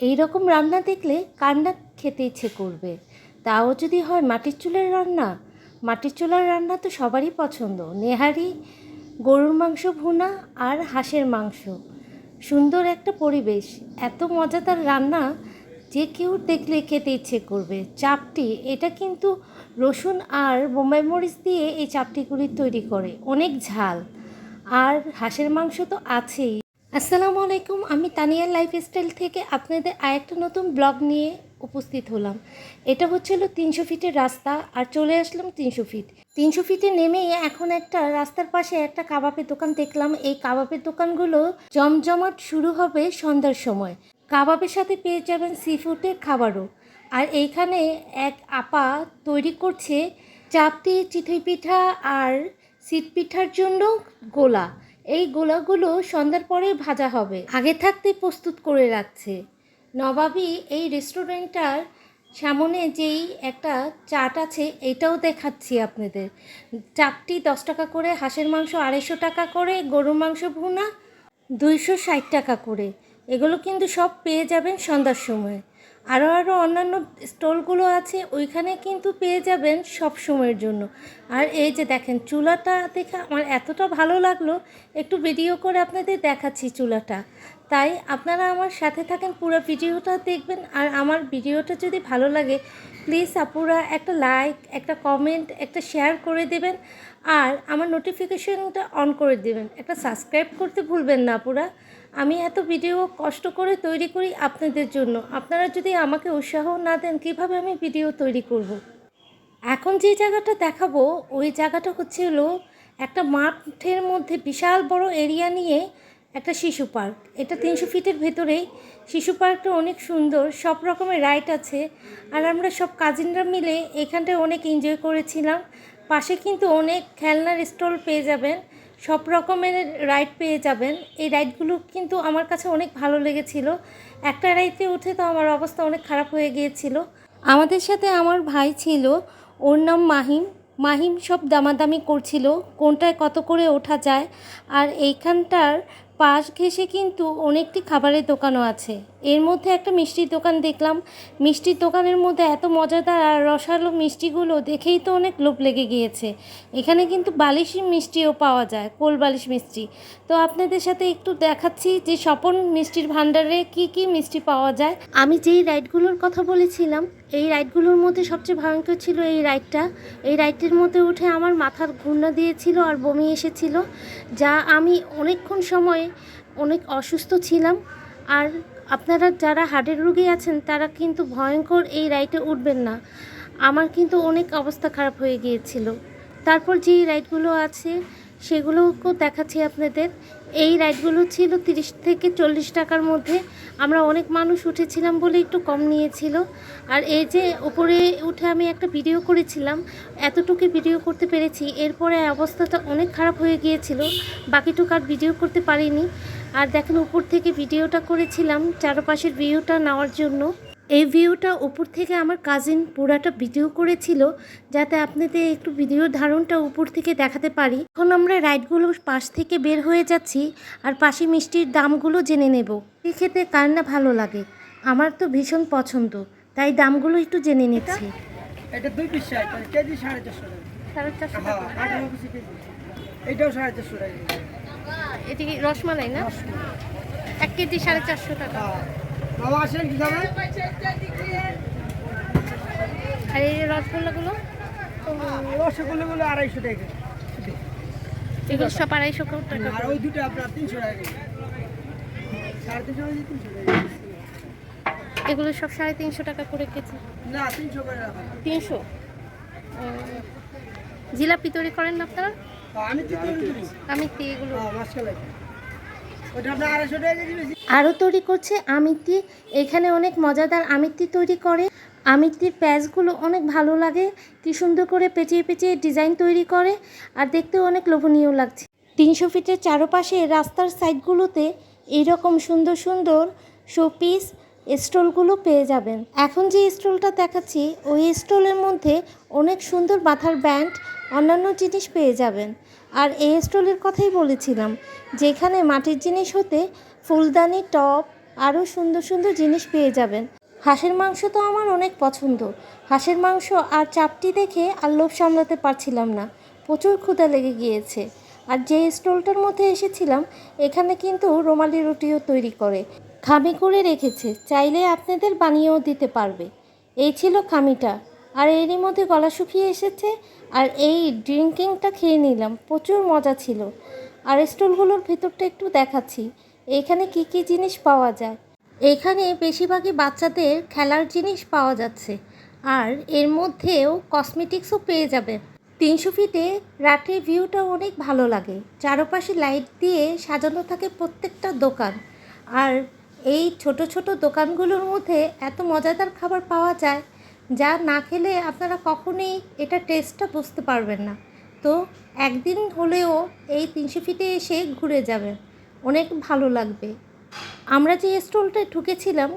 এই রকম রান্না দেখলে কান্না খেতে ইচ্ছে করবে। তাও যদি হয় মাটির চুলের রান্না? মাটির চুলার রান্না তো সবারই পছন্দ। নেহারি, গরুর মাংস ভুনা আর হাঁসের মাংস। সুন্দর একটা পরিবেশ। এত মজাদার রান্না যে কেউ দেখলে খেতে ইচ্ছে করবে। চাপটি, এটা কিন্তু রসুন আর বোম্বাই মরিচ দিয়ে এই চাপটিগুলি তৈরি করে। অনেক ঝাল। আর হাঁসের মাংস তো আছেই। আসসালামু আলাইকুম, আমি তানিয়া লাইফস্টাইল থেকে আপনাদের আরেকটা নতুন ব্লগ নিয়ে উপস্থিত হলাম। এটা হচ্ছিল তিনশো ফিটের রাস্তা, আর চলে আসলাম তিনশো ফিট। তিনশো ফিটে নেমেই এখন একটা রাস্তার পাশে একটা কাবাবের দোকান দেখলাম। এই কাবাবের দোকানগুলো জমজমাট শুরু হবে সন্ধ্যার সময়। কাবাবের সাথে পেয়ে যাবেন সি ফুডের খাবারও। আর এইখানে এক আপা তৈরি করছে চাপটি চিতই পিঠা আর সিট পিঠার জন্য গোলা। এই গোলাগুলো সন্ধ্যার পরে ভাজা হবে। আগে থাকতে প্রস্তুত করে রাখছে। নবাবী এই রেস্টুরেন্টটার সামনে যেই একটা চাট আছে, এটাও দেখাচ্ছি আপনাদের। চাটটি দশ টাকা করে, হাঁসের মাংস আড়াইশো টাকা করে, গরুর মাংস ভুনা দুইশো ষাট টাকা করে। এগুলো কিন্তু সব পেয়ে যাবেন সন্ধ্যার সময়। আরও আরও অন্যান্য স্টলগুলো আছে, ওইখানে কিন্তু পেয়ে যাবেন সব সময়ের জন্য। আর এই যে দেখেন চুলাটা দেখে আমার এতটা ভালো লাগল, একটু ভিডিও করে আপনাদের দেখাচ্ছি চুলাটা। তাই আপনারা আমার সাথে থাকেন, পুরো ভিডিওটা দেখবেন। আর আমার ভিডিওটা যদি ভালো লাগে প্লিজ আপুরা, একটা লাইক একটা কমেন্ট একটা শেয়ার করে দেবেন। আর আমার নোটিফিকেশনটা অন করে দেবেন। একটা সাবস্ক্রাইব করতে ভুলবেন না আপুরা। আমি এত ভিডিও কষ্ট করে তৈরি করি আপনাদের জন্য। আপনারা যদি আমাকে উৎসাহ না দেন, কীভাবে আমি ভিডিও তৈরি করব। এখন যে জায়গাটা দেখাবো, ওই জায়গাটা হচ্ছে হলো একটা মাঠের মধ্যে বিশাল বড় এরিয়া নিয়ে একটা শিশু পার্ক। এটা তিনশো ফিটের ভেতরেই। শিশু পার্কটা অনেক সুন্দর, সব রকমের রাইড আছে। আর আমরা সব কাজিনরা মিলে এখানটায় অনেক এনজয় করেছিলাম। পাশে কিন্তু অনেক খেলনার স্টল পেয়ে যাবেন, সব রকমের রাইড পেয়ে যাবেন। এই রাইডগুলো কিন্তু আমার কাছে অনেক ভালো লেগেছিল। একটা রাইডে উঠে তো আমার অবস্থা অনেক খারাপ হয়ে গিয়েছিল। আমাদের সাথে আমার ভাই ছিল, ওর নাম মাহিম। মাহিম সব দামাদামি করছিল, কোনটায় কত করে ওঠা যায়। আর এইখানটার পাশ ঘেঁষে কিন্তু অনেকটি খাবারের দোকানও আছে। এর মধ্যে একটা মিষ্টির দোকান দেখলাম। মিষ্টির দোকানের মধ্যে এত মজাদার আর রসালো মিষ্টিগুলো দেখেই তো অনেক লোভ লেগে গিয়েছে। এখানে কিন্তু বালিশি মিষ্টিও পাওয়া যায়, কোল বালিশ মিষ্টি। তো আপনাদের সাথে একটু দেখাচ্ছি যে স্বপন মিষ্টির ভাণ্ডারে কি কি মিষ্টি পাওয়া যায়। আমি যেই রাইডগুলোর কথা বলেছিলাম, এই রাইডগুলোর মধ্যে সবচেয়ে ভয়ঙ্কর ছিল এই রাইডটা। এই রাইডটির মধ্যে উঠে আমার মাথার ঘূর্ণা দিয়েছিল আর বমি এসেছিল, যা আমি অনেকক্ষণ সময় অনেক অসুস্থ ছিলাম। আর আপনারা যারা হার্টের রুগী আছেন, তারা কিন্তু ভয়ঙ্কর এই রাইডে উঠবেন না। আমার কিন্তু অনেক অবস্থা খারাপ হয়ে গিয়েছিল। তারপর যেই রাইডগুলো আছে, সেগুলোকেও দেখাচ্ছি আপনাদের। এই রাইডগুলো ছিল তিরিশ থেকে চল্লিশ টাকার মধ্যে। আমরা অনেক মানুষ উঠেছিলাম বলে একটু কম নিয়েছিল। আর এই যে উপরে উঠে আমি একটা ভিডিও করেছিলাম, এতটুকু ভিডিও করতে পেরেছি। এরপরে অবস্থাটা অনেক খারাপ হয়ে গিয়েছিল। বাকিটুকু আর ভিডিও করতে পারিনি। আর দেখেন উপর থেকে ভিডিওটা করেছিলাম চারপাশের ভিউটা নেওয়ার জন্য। এই ভিউটা উপর থেকে আমার কাজিন পুরাটা ভিডিও করেছিল যাতে আপনাদের একটু ভিডিও ধারণটা উপর থেকে দেখাতে পারি। এখন আমরা রাইডগুলো পাশ থেকে বের হয়ে যাচ্ছি আর পাশে মিষ্টির দামগুলো জেনে নেব। এই খেতে কার না ভালো লাগে? আমার তো ভীষণ পছন্দ তাই দামগুলো একটু জেনে নিচ্ছি। এটা দুই পিস কেজি সাড়ে চারশো টাকা। সাড়ে চারশো হ্যাঁ কেজি। এটাও সাড়ে চারশো টাকা। এটি কি রসমালাই না? এক কেজি সাড়ে চারশো টাকা। আসেন কি খাবেন? আর এই রসগোল্লাগুলো রসগোল্লাগুলো আড়াইশো টাকা এগুলো সব আড়াইশো টাকা আর ওই দুটো আপনার তিনশো টাকা সাড়ে তিনশো তিনশো টাকা এগুলো সব সাড়ে তিনশো টাকা করে কেজি। না তিনশো করে তিনশো? জিলাপি তৈরি করেন আপনারা? আমি এগুলো আরও তৈরি করছে আমিত্তি। এখানে অনেক মজাদার আমিত্তি তৈরি করে। আমিত্তির প্যাচগুলো অনেক ভালো লাগে। কি সুন্দর করে পেঁচিয়ে পেঁচিয়ে ডিজাইন তৈরি করে। আর দেখতেও অনেক লোভনীয় লাগছে। তিনশো ফিটের চারপাশে রাস্তার সাইডগুলোতে এইরকম সুন্দর সুন্দর শোপিস স্টলগুলো পেয়ে যাবেন। এখন যে স্টলটা দেখাচ্ছি ওই স্টলের মধ্যে অনেক সুন্দর মাথার ব্যান্ড অন্যান্য জিনিস পেয়ে যাবেন। আর এই স্টলের কথাই বলেছিলাম, যেখানে মাটির জিনিস হতে ফুলদানি, টপ আরও সুন্দর সুন্দর জিনিস পেয়ে যাবেন। হাঁসের মাংস তো আমার অনেক পছন্দ। হাঁসের মাংস আর চাপটি দেখে আর লোভ সামলাতে পারছিলাম না। প্রচুর ক্ষুধা লেগে গিয়েছে। আর যে স্টলটার মধ্যে এসেছিলাম, এখানে কিন্তু রোমালি রুটিও তৈরি করে, খামি করে রেখেছে। চাইলে আপনাদের বানিয়েও দিতে পারবে। এই ছিল খামিটা। আর এরই মধ্যে গলা শুকিয়ে এসেছে আর এই ড্রিঙ্কিংটা খেয়ে নিলাম, প্রচুর মজা ছিল। আর স্টলগুলোর ভেতরটা একটু দেখাচ্ছি, এখানে কি কি জিনিস পাওয়া যায়? এখানে বেশিরভাগই বাচ্চাদের খেলার জিনিস পাওয়া যাচ্ছে, আর এর মধ্যেও কসমেটিক্সও পেয়ে যাবে। তিনশো ফিটে রাতের ভিউটা অনেক ভালো লাগে, চারপাশে লাইট দিয়ে সাজানো থাকে প্রত্যেকটা দোকান। আর এই ছোট ছোট দোকানগুলোর মধ্যে এত মজাদার খাবার পাওয়া যায় যা না খেলে আপনারা কখনোই এটা টেস্টটা বুঝতে পারবেন না। তো একদিন হলেও এই তিনশো ফিটে এসে ঘুরে যাবেন। অনেক ভালো লাগবে। আমরা যে স্টলটায় ঢুকেছিলাম,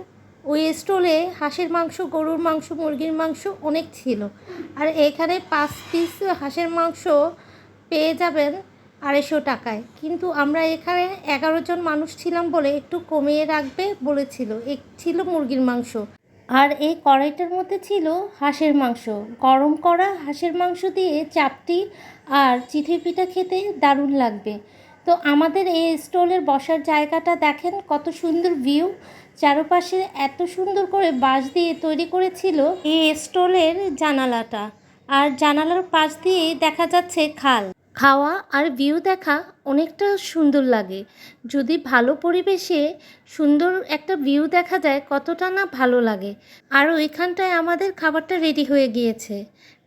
ওই স্টলে হাঁসের মাংস, গরুর মাংস, মুরগির মাংস অনেক ছিল। আর এখানে পাঁচ পিস হাঁসের মাংস পেয়ে যাবেন আড়াইশো টাকায়। কিন্তু আমরা এখানে এগারো জন মানুষ ছিলাম বলে একটু কমিয়ে রাখবে বলেছিল। এক ছিল মুরগির মাংস। আর এই কড়াইটার মধ্যে ছিল হাঁসের মাংস। গরম করা হাঁসের মাংস দিয়ে চাপটি আর চিথি পিঠা খেতে দারুণ লাগবে। তো আমাদের এই স্টলের বসার জায়গাটা দেখেন কত সুন্দর ভিউ। চারপাশে এত সুন্দর করে বাঁশ দিয়ে তৈরি করেছিল এই স্টলের জানালাটা। আর জানালার পাশ দিয়ে দেখা যাচ্ছে খাল। খাওয়া আর ভিউ দেখা অনেকটা সুন্দর লাগে। যদি ভালো পরিবেশে সুন্দর একটা ভিউ দেখা যায়, কতটা না ভালো লাগে। আর ওইখানটায় আমাদের খাবারটা রেডি হয়ে গিয়েছে।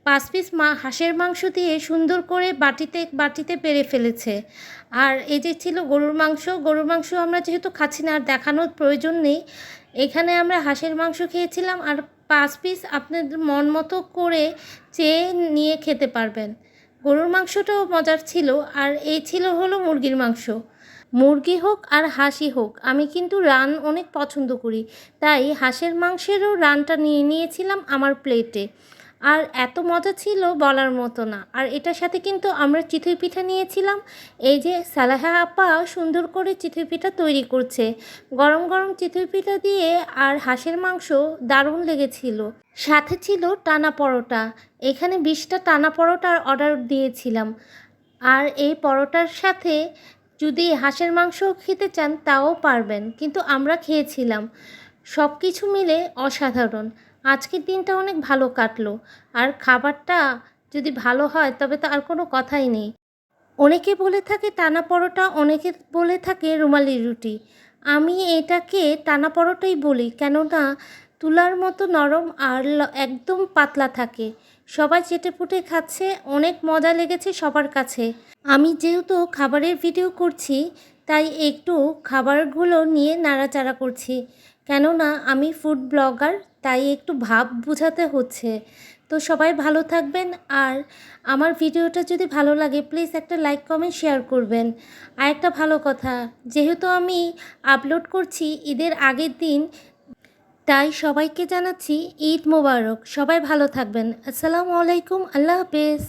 পাঁচ পিস মা হাঁসের মাংস দিয়ে সুন্দর করে বাটিতে বাটিতে পেরে ফেলেছে। আর এই যে ছিল গরুর মাংস গরুর মাংস আমরা যেহেতু খাচ্ছি না, আর দেখানোর প্রয়োজন নেই, এখানে আমরা হাঁসের মাংস খেয়েছিলাম। আর পাঁচ পিস আপনাদের মন মতো করে চেয়ে নিয়ে খেতে পারবেন। গরুর মাংসটাও মজার ছিল, আর এই ছিল হলো মুরগির মাংস। মুরগি হোক আর হাঁসি হোক, আমি কিন্তু রান অনেক পছন্দ করি। তাই হাঁসের মাংসেরও রানটা নিয়ে নিয়েছিলাম আমার প্লেটে আর এত মজা ছিল বলার মতো না। আর এটার সাথে কিন্তু আমরা চিতই পিঠা নিয়েছিলাম। এই যে সালাহা আপা সুন্দর করে চিতই পিঠা তৈরি করছে। গরম গরম চিতই পিঠা দিয়ে আর হাঁসের মাংস দারুণ লেগেছিল। সাথে ছিল টানা পরোটা। এখানে বিশটা টানা পরোটার অর্ডার দিয়েছিলাম। আর এই পরোটার সাথে যদি হাঁসের মাংস খেতে চান তাও পারবেন। কিন্তু আমরা খেয়েছিলাম। সব কিছু মিলে অসাধারণ। আজকের দিনটা অনেক ভালো কাটলো। আর খাবারটা যদি ভালো হয়, তবে তো আর কোনো কথাই নেই। অনেকে বলে থাকে টানা পরোটা, অনেকে বলে থাকে রুমালি রুটি। আমি এটাকে টানা পরোটাই বলি, কেননা তুলার মতো নরম আর একদম পাতলা থাকে। সবাই চেটেপুটে খাচ্ছে, অনেক মজা লেগেছে সবার কাছে। আমি যেহেতু খাবারের ভিডিও করছি, তাই একটু খাবারগুলো নিয়ে নাড়াচাড়া করছি। কেননা আমি ফুড ব্লগার তাই একটু ভাব বোঝাতে হচ্ছে। তো সবাই ভালো থাকবেন আর আমার ভিডিওটা যদি ভালো লাগে প্লিজ একটা লাইক কমেন্ট শেয়ার করবেন। আর একটা ভালো কথা, যেহেতু আমি আপলোড করছি ঈদের আগের দিন, তাই সবাইকে জানাচ্ছি ঈদ মোবারক। সবাই ভালো থাকবেন। আসসালামু আলাইকুম, আল্লাহ হাফেজ।